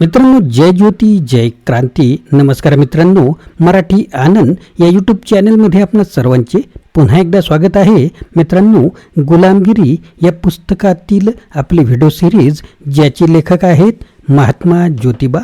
मित्रांनो जय ज्योती जय क्रांती. नमस्कार मित्रांनो मराठी आनंद या यूट्यूब चॅनलमध्ये आपण सर्वांचे पुन्हा एकदा स्वागत आहे. मित्रांनो गुलामगिरी या पुस्तकातील आपली व्हिडिओ सिरीज ज्याचे लेखक आहेत महात्मा ज्योतिबा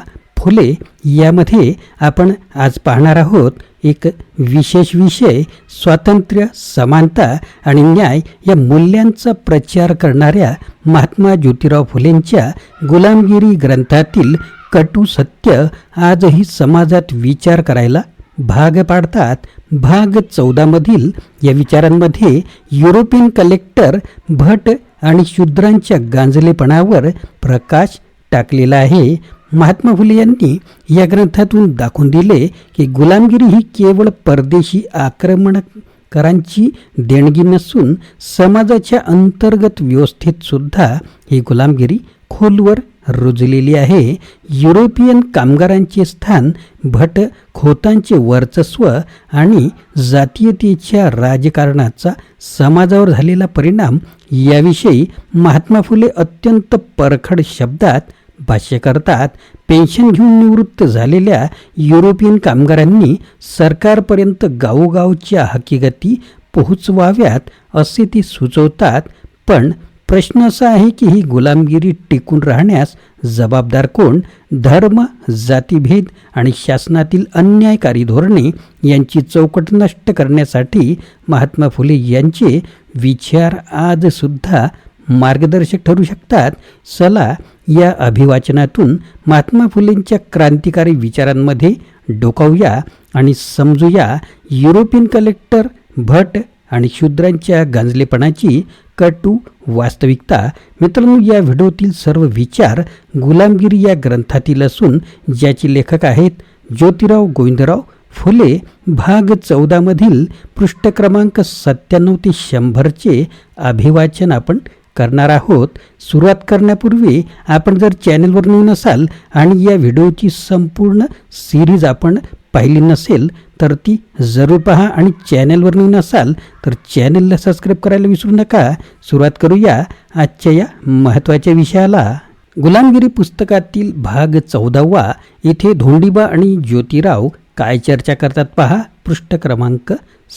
खुले यामध्ये आपण आज पाहणार आहोत एक विशेष विषय स्वातंत्र्य समानता आणि न्याय या मूल्यांचा प्रचार करणाऱ्या महात्मा ज्योतिराव फुलेंच्या गुलामगिरी ग्रंथातील कटू सत्य आजही समाजात विचार करायला भाग पाडतात. भाग चौदामधील या विचारांमध्ये युरोपियन कलेक्टर भट आणि शूद्रांच्या गांजलेपणावर प्रकाश टाकलेला आहे. महात्मा फुले यांनी या ग्रंथातून दाखवून दिले की गुलामगिरी ही केवळ परदेशी आक्रमणकारांची देणगी नसून समाजाच्या अंतर्गत व्यवस्थेत सुद्धा ही गुलामगिरी खोलवर रुजलेली आहे. युरोपियन कामगारांचे स्थान भट खोतांचे वर्चस्व आणि जातीयतेच्या राजकारणाचा समाजावर झालेला परिणाम याविषयी महात्मा फुले अत्यंत परखड शब्दात भाष्य करतात पेन्शन घेऊन निवृत्त झालेल्या युरोपियन कामगारांनी सरकारपर्यंत गावोगावच्या हकीकती पोहोचवाव्यात असे ते सुचवतात पण प्रश्न असा आहे की ही गुलामगिरी टिकून राहण्यास जबाबदार कोण? धर्म जातीभेद आणि शासनातील अन्यायकारी धोरणे यांची चौकट नष्ट करण्यासाठी महात्मा फुले यांचे विचार आजसुद्धा मार्गदर्शक ठरू शकतात. चला या अभिवाचनातून महात्मा फुलेंच्या क्रांतिकारी विचारांमध्ये डोकावूया आणि समजूया युरोपियन कलेक्टर भट आणि शूद्रांच्या गांजलेपणाची कटू वास्तविकता. मित्रांनो या व्हिडिओतील सर्व विचार गुलामगिरी या ग्रंथातील असून ज्याचे लेखक आहेत ज्योतिराव गोविंदराव फुले भाग चौदामधील पृष्ठ क्रमांक सत्त्याण्णव ते शंभरचे अभिवाचन आपण करणार आहोत. सुरुवात करण्यापूर्वी आपण जर चॅनलवर नवीन असाल आणि या व्हिडिओची संपूर्ण सिरीज आपण पाहिली नसेल तर ती जरूर पहा आणि चॅनलवर नवीन असाल तर चॅनलला सबस्क्राईब करायला विसरू नका. सुरुवात करूया आजच्या या महत्त्वाच्या विषयाला. गुलामगिरी पुस्तकातील भाग चौदावा. येथे धोंडीबा आणि ज्योतिराव काय चर्चा करतात पहा. पृष्ठ क्रमांक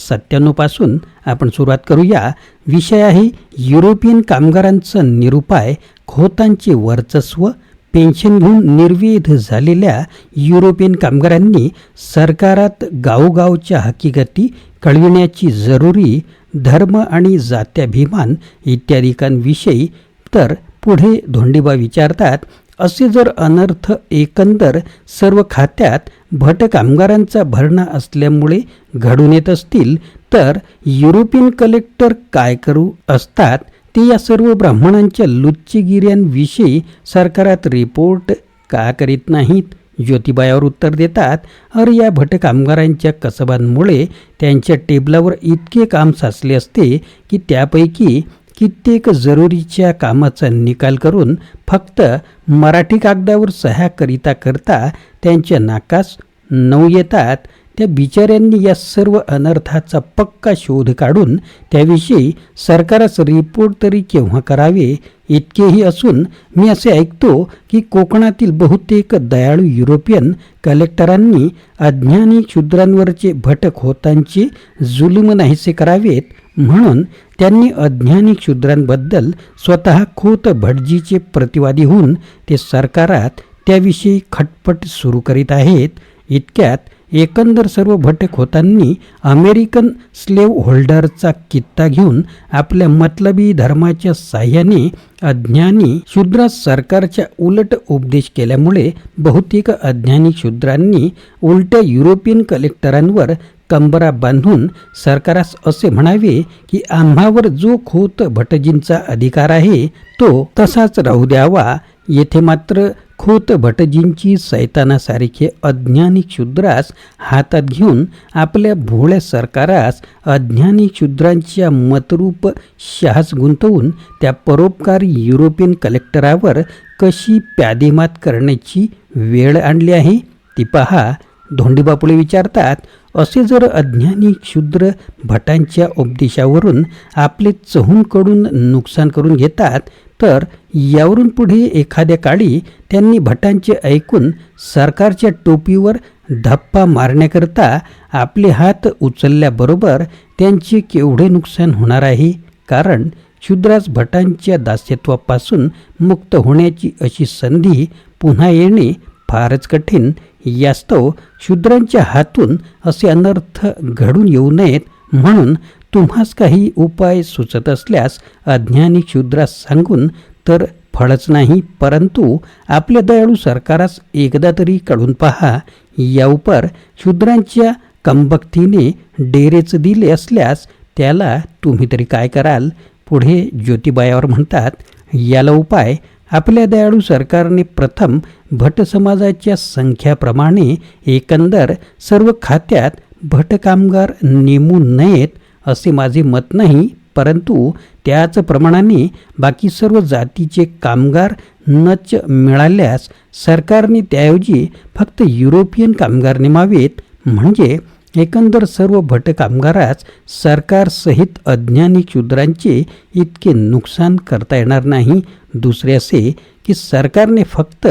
सत्त्याण्णवपासून आपण सुरुवात करूया. विषय आहे युरोपियन कामगारांचं निरुपाय खोतांचे वर्चस्व पेन्शन घेऊन निर्वेध झालेल्या युरोपियन कामगारांनी सरकारात गावोगावच्या हकीकती कळविण्याची जरुरी धर्म आणि जात्याभिमान इत्यादिकांविषयी तर पुढे धोंडीबा विचारतात. असे जर अनर्थ एकंदर सर्व खात्यात भट कामगारांचा भरणा असल्यामुळे घडून येत असतील तर युरोपियन कलेक्टर काय करू असतात ते या सर्व ब्राह्मणांच्या लुच्चगिऱ्यांविषयी सरकारात रिपोर्ट का करीत नाहीत? ज्योतिबायावर उत्तर देतात अरे या भट कामगारांच्या कसबांमुळे त्यांच्या टेबलावर इतके काम साचले असते की त्यापैकी कित्येक जरुरीच्या कामाचा निकाल करून फक्त मराठी कागदावर सह्या करिता करता त्यांच्या नाकास नऊ येतात. त्या बिचाऱ्यांनी या सर्व अनर्थाचा पक्का शोध काढून त्याविषयी सरकारास रिपोर्ट तरी केव्हा करावे इतकेही असून मी असे ऐकतो की कोकणातील बहुतेक दयाळू युरोपियन कलेक्टरांनी अज्ञानी क्षुद्रांवरचे भटक होतांचे जुलूम नाहीसे करावेत म्हणून त्यांनी अज्ञानी क्षुद्रांबद्दल स्वतः खोत भटजीचे प्रतिवादी होऊन ते सरकारात त्याविषयी खटपट सुरू करीत आहेत. इतक्यात एकंदर सर्व भटखोतांनी अमेरिकन स्लेव होल्डरचा कित्ता घेऊन आपल्या मतलबी धर्माच्या साह्याने अज्ञानी शूद्रास सरकारच्या उलट उपदेश केल्यामुळे बहुतेक अज्ञानी शूद्रांनी उलट्या युरोपियन कलेक्टरांवर कंबरा बांधून सरकारास असे म्हणावे की आम्हावर जो खोत भटजींचा अधिकार आहे तो तसाच राहू द्यावा. येथे मात्र खोत भटजींची सैतानासारखे अज्ञानी क्षुद्रास हातात घेऊन आपल्या भोळ्या सरकारास अज्ञानी क्षुद्रांच्या मतरूप शहास गुंतवून त्या परोपकारी युरोपियन कलेक्टरावर कशी प्यादेमात करण्याची वेळ आणली आहे? ती पहा. धोंडीबापुळे विचारतात असे जर अज्ञानी क्षुद्र भटांच्या उपदेशावरून आपले चहूंकडून नुकसान करून घेतात तर यावरून पुढे एखाद्या काळी त्यांनी भटांचे ऐकून सरकारच्या टोपीवर धप्पा मारण्याकरता आपले हात उचलल्याबरोबर त्यांचे केवढे नुकसान होणार आहे? कारण शूद्रास भटांच्या दास्यत्वापासून मुक्त होण्याची अशी संधी पुन्हा येणे फारच कठीण. यास्तव शूद्रांच्या हातून असे अनर्थ घडून येऊ नयेत म्हणून तुम्हास काही उपाय सुचत असल्यास अज्ञानी शूद्रास सांगून तर फळच नाही परंतु आपल्या दयाळू सरकारास एकदा तरी काढून पहा या उपर शूद्रांच्या कंबक्तीने डेरेच दिले असल्यास त्याला तुम्ही तरी काय कराल? पुढे ज्योतिबायावर म्हणतात याला उपाय आपल्या दयाळू सरकारने प्रथम भट समाजाच्या संख्याप्रमाणे एकंदर सर्व खात्यात भट कामगार नेमू नयेत असे माझे मत नाही परंतु त्याच प्रमाणाने बाकी सर्व जातीचे कामगार नच मिळाल्यास सरकारने त्याऐवजी फक्त युरोपियन कामगार नेमावेत. म्हणजे एकंदर सर्व भट कामगारास सरकारसहित अज्ञानी शूद्रांचे इतके नुकसान करता येणार नाही. दुसरे असे की सरकारने फक्त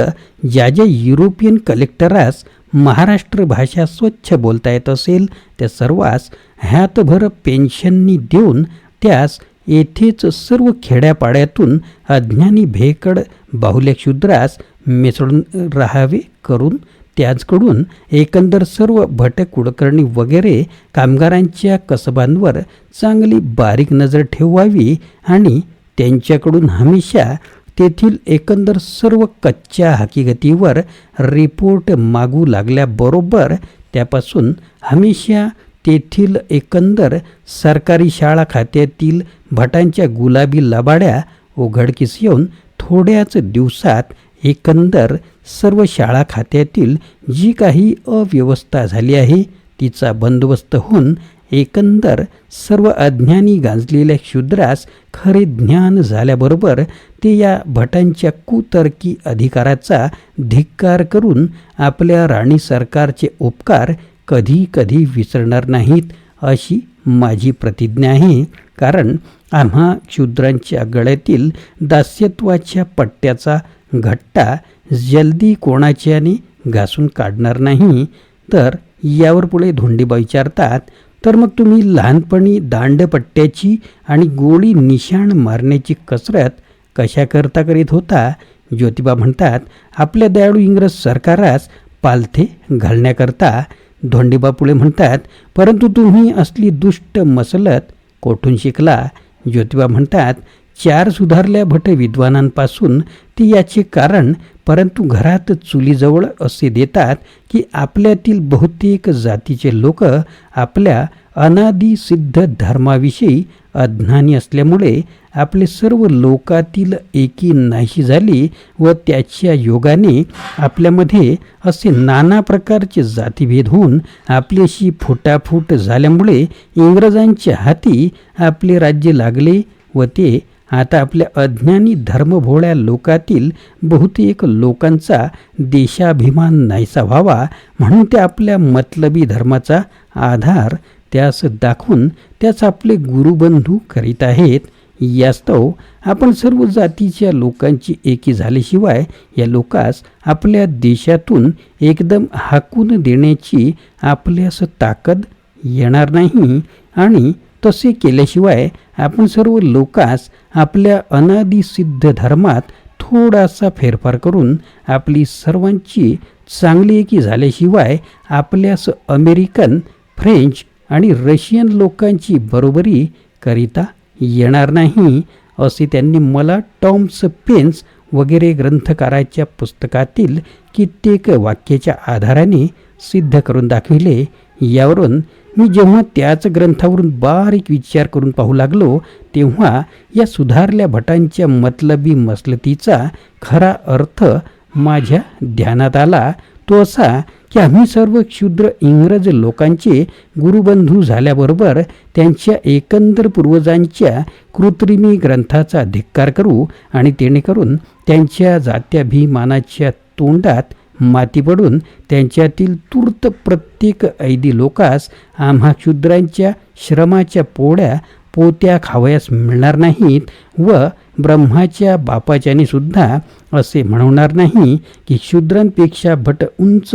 ज्या ज्या युरोपियन कलेक्टरास महाराष्ट्र भाषा स्वच्छ बोलता येत असेल त्या सर्वांस ह्यातभर पेन्शननी देऊन त्यास येथेच सर्व खेड्यापाड्यातून अज्ञानी भेकड बाहुल्या शूद्रास मिसळून राहावे करून त्याचकडून एकंदर सर्व भट कुडकर्णी वगैरे कामगारांच्या कसबांवर चांगली बारीक नजर ठेवावी आणि त्यांच्याकडून हमेशा तेथील एकंदर सर्व कच्च्या हकीकतीवर रिपोर्ट मागू लागल्याबरोबर त्यापासून हमेशा तेथील एकंदर सरकारी शाळा खात्यातील भटांच्या गुलाबी लबाड्या उघडकीस येऊन थोड्याच दिवसात एकंदर सर्व शाळा खात्यातील जी काही अव्यवस्था झाली आहे तिचा बंदोबस्त होऊन एकंदर सर्व अज्ञानी गाजलेल्या शूद्रास खरे ज्ञान झाल्याबरोबर ते या भटांच्या कुतर्की अधिकाराचा धिक्कार करून आपल्या राणी सरकारचे उपकार कधी कधी विसरणार नाहीत अशी माझी प्रतिज्ञा आहे. कारण आम्हा शूद्रांच्या गळ्यातील दास्यत्वाच्या पट्ट्याचा घट्टा जल्दी कोणाच्याने घासून काढणार नाही. तर यावर पुढे धोंडीबा विचारतात तर मग तुम्ही लहानपणी दांडपट्ट्याची आणि गोळी निशाण मारण्याची कसरत कशा करता करीत होता? ज्योतिबा म्हणतात आपल्या दयाळू इंग्रज सरकारास पालथे घालण्याकरता. धोंडीबा पुढे म्हणतात परंतु तुम्ही असली दुष्ट मसलत कोठून शिकला? ज्योतिबा म्हणतात चार सुधारल्या भट विद्वानांपासून ती याचे कारण परंतु घरात चुलीजवळ असे देतात की आपल्यातील बहुतेक जातीचे लोक आपल्या अनादि सिद्ध धर्माविषयी अज्ञानी असल्यामुळे आपले सर्व लोकातील एकी नाहीशी झाली व त्याच्या योगाने आपल्यामध्ये असे नाना प्रकारचे जातीभेद होऊन आपल्याशी फुटाफूट झाल्यामुळे इंग्रजांच्या हाती आपले राज्य लागले व ते आता आपल्या अज्ञानी धर्मभोळ्या लोकातील बहुतेक लोकांचा देशाभिमान नाहीसा व्हावा म्हणून ते आपल्या मतलबी धर्माचा आधार त्यास दाखवून त्यास आपले गुरुबंधू करीत आहेत. यास्तव आपण सर्व जातीच्या लोकांची एकी झाल्याशिवाय या लोकास आपल्या देशातून एकदम हाकून देण्याची आपल्यास ताकद येणार नाही आणि तसे केल्याशिवाय आपण सर्व लोकास आपल्या अनादिसिद्ध धर्मात थोडासा फेरफार करून आपली सर्वांची चांगली एकी झाल्याशिवाय आपल्यास अमेरिकन फ्रेंच आणि रशियन लोकांची बरोबरी करिता येणार नाही असे त्यांनी मला टॉम्स पेन्स वगैरे ग्रंथकाराच्या पुस्तकातील कित्येक वाक्याच्या आधाराने सिद्ध करून दाखविले. यावरून मी जेव्हा त्याच ग्रंथावरून बारीक विचार करून पाहू लागलो तेव्हा या सुधारल्या भटांच्या मतलबी मसलतीचा खरा अर्थ माझ्या ध्यानात आला. तो असा की आम्ही सर्व क्षुद्र इंग्रज लोकांचे गुरुबंधू झाल्याबरोबर त्यांच्या एकंदर पूर्वजांच्या कृत्रिमी ग्रंथाचा धिक्कार करू आणि तेणेकरून त्यांच्या जात्याभिमानाच्या तोंडात माती पडून त्यांच्यातील तूर्त प्रत्येक ऐदी लोकास आम्हा क्षुद्रांच्या श्रमाच्या पोळ्या पोत्या खावयास मिळणार नाहीत व ब्रह्माच्या बापाच्याने सुद्धा असे म्हणवणार नाही की शूद्रांपेक्षा भट उंच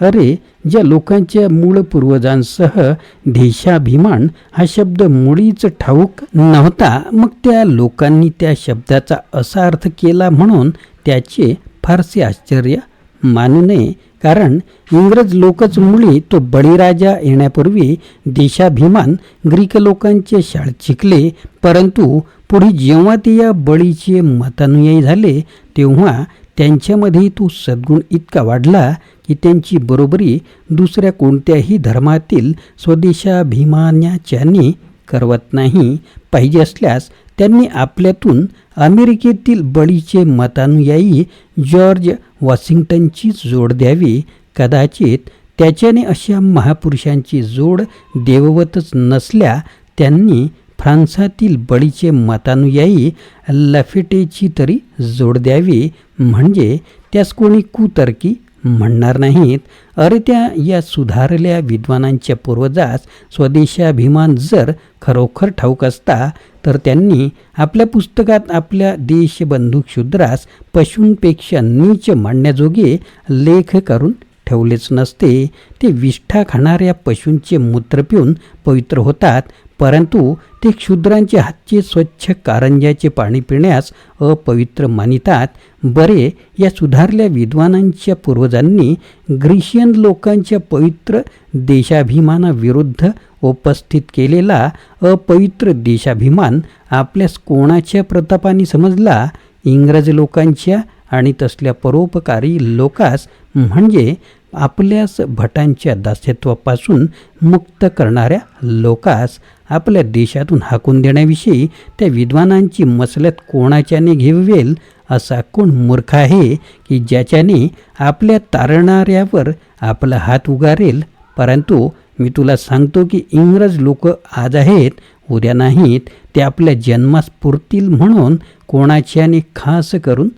अरे ज्या लोकांच्या मूळ पूर्वजांसह देशाभिमान हा शब्द मुळीच ठाऊक नव्हता मग त्या लोकांनी त्या शब्दाचा असा अर्थ केला म्हणून त्याचे फारसे आश्चर्य मानू नये. कारण इंग्रज लोकच मुळी तो बळीराजा येण्यापूर्वी देशाभिमान ग्रीक लोकांचे शाळेत शिकले. परंतु पुढे जेव्हा ते या बळीचे मतानुयायी झाले तेव्हा त्यांच्यामध्ये तो सद्गुण इतका वाढला की त्यांची बरोबरी दुसऱ्या कोणत्याही धर्मातील स्वदेशाभिमानाच्याने करवत नाही. पाहिजे असल्यास त्यांनी आपल्यातून अमेरिकेतील बळीचे मतानुयायी जॉर्ज वॉशिंग्टनचीच जोड द्यावी. कदाचित त्याच्याने अशा महापुरुषांची जोड देववतच नसल्या त्यांनी फ्रान्सातील बळीचे मतानुयायी लफेटेची तरी जोड द्यावी. म्हणजे त्यास कोणी कुतर्की म्हणणार नाहीत. अरे त्या या सुधारल्या विद्वानांच्या पूर्वजास स्वदेशाभिमान जर खरोखर ठाऊक असता तर त्यांनी आपल्या पुस्तकात आपल्या देशबंधू क्षुद्रास पशूंपेक्षा नीच मांडण्याजोगे लेख करून ठेवलेच नसते. ते विष्ठा खाणाऱ्या पशूंचे मूत्र पिऊन पवित्र होतात परंतु ते क्षुद्रांचे हातचे स्वच्छ कारंज्याचे पाणी पिण्यास अपवित्र मानितात. बरे या सुधारल्या विद्वानांच्या पूर्वजांनी ग्रीशियन लोकांच्या पवित्र देशाभिमानाविरुद्ध उपस्थित केलेला अपवित्र देशाभिमान आपल्यास कोणाच्या प्रतापाने समजला? इंग्रज लोकांच्या आणि तसल्या परोपकारी लोकास म्हणजे आपल्याच भटांच्या दास्यत्वापासून मुक्त करणाऱ्या लोकास आपल्या देशातून हाकून देण्याविषयी त्या विद्वानांची मसलत कोणाच्याने घेवेल असा कोण मूर्ख आहे की ज्याच्याने आपल्या तारणाऱ्यावर आपला हात उगारेल? परंतु मी तुला सांगतो की इंग्रज लोक आज आहेत उद्या नाहीत. ते आपल्या जन्मास पुरतील म्हणून कोणाच्याने खास करून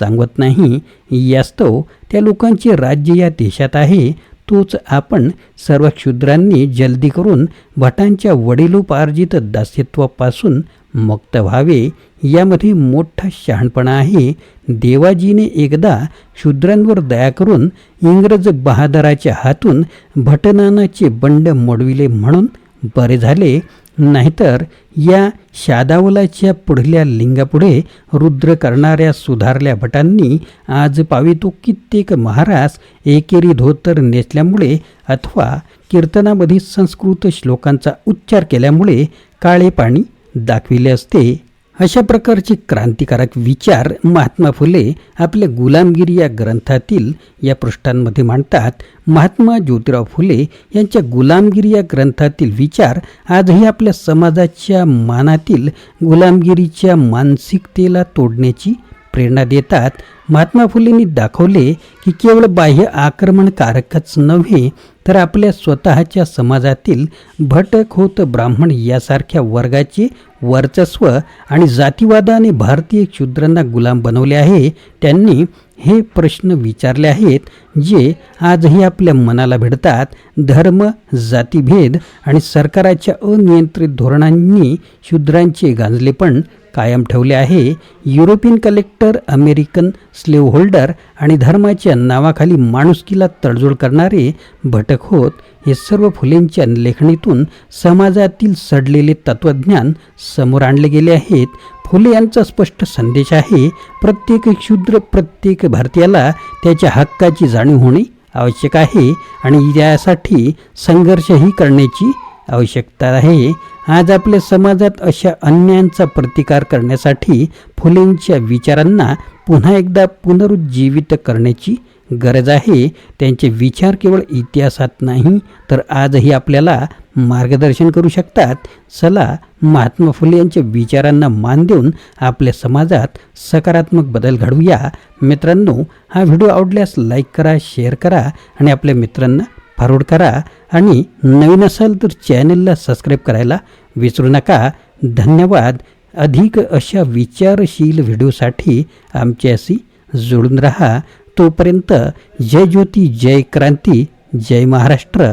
सांगत नाही यास्तव त्या लोकांचे राज्य या देशात आहे तोच आपण सर्व क्षुद्रांनी जल्दी करून भटांच्या वडिलोपार्जित दास्यत्वापासून मुक्त व्हावे. यामध्ये मोठा शहाणपणा आहे. देवाजीने एकदा शूद्रांवर दया करून इंग्रज बहादराच्या हातून भटनानाचे बंड मोडविले म्हणून बरे झाले. नाहीतर या शादावलाच्या पुढल्या लिंगापुढे रुद्र करणाऱ्या सुधारल्या भटांनी आज पावितो कित्येक महाराज एकेरी धोतर नेसल्यामुळे अथवा कीर्तनामध्ये संस्कृत श्लोकांचा उच्चार केल्यामुळे काळे पाणी दाखविले असते. अशा प्रकारचे क्रांतिकारक विचार महात्मा फुले आपल्या गुलामगिरी या ग्रंथातील या पृष्ठांमध्ये मांडतात. महात्मा ज्योतिराव फुले यांच्या गुलामगिरी या ग्रंथातील विचार आजही आपल्या समाजाच्या मानातील गुलामगिरीच्या मानसिकतेला तोडण्याची प्रेरणा देतात. महात्मा फुलेंनी दाखवले की केवळ बाह्य आक्रमणकारकच नव्हे तर आपल्या स्वतःच्या समाजातील भटक होत ब्राह्मण यासारख्या वर्गाचे वर्चस्व आणि जातीवादाने भारतीय शूद्रांना गुलाम बनवले आहे त्यांनी हे प्रश्न विचारले आहेत जे आजही आपल्या मनाला भिडतात. धर्म जातीभेद आणि सरकाराच्या अनियंत्रित धोरणांनी शूद्रांचे गांजलेपण कायम ठेवले आहे. European collector American slave holder आणि धर्माच्या नावाखाली माणुसकीला तडजोड करणारे भटक होत हे सर्व फुलेंच्या लेखणीतून समाजातील सडलेले तत्त्वज्ञान समोर आणले गेले आहेत. फुले यांचा स्पष्ट संदेश आहे प्रत्येक क्षुद्र प्रत्येक भारतीयाला त्याच्या हक्काची जाणीव होणे आवश्यक आहे आणि यासाठी संघर्षही करण्याची आवश्यकता आहे. आज आपल्या समाजात अशा अन्यायांचा प्रतिकार करण्यासाठी फुलेंच्या विचारांना पुन्हा एकदा पुनरुज्जीवित करण्याची गरज आहे. त्यांचे विचार केवळ इतिहासात नाही तर आजही आपल्याला मार्गदर्शन करू शकतात. चला महात्मा फुले यांच्या विचारांना मान देऊन आपल्या समाजात सकारात्मक बदल घडवूया. मित्रांनो हा व्हिडिओ आवडल्यास लाईक करा शेअर करा आणि आपल्या मित्रांना फॉरवर्ड करा आणि नवीन असाल तर चॅनलला सबस्क्राईब करायला विसरू नका. धन्यवाद. अधिक अशा विचारशील व्हिडिओसाठी आमच्याशी जोडून रहा. तोपर्यंत जय ज्योती जय क्रांती जय महाराष्ट्र.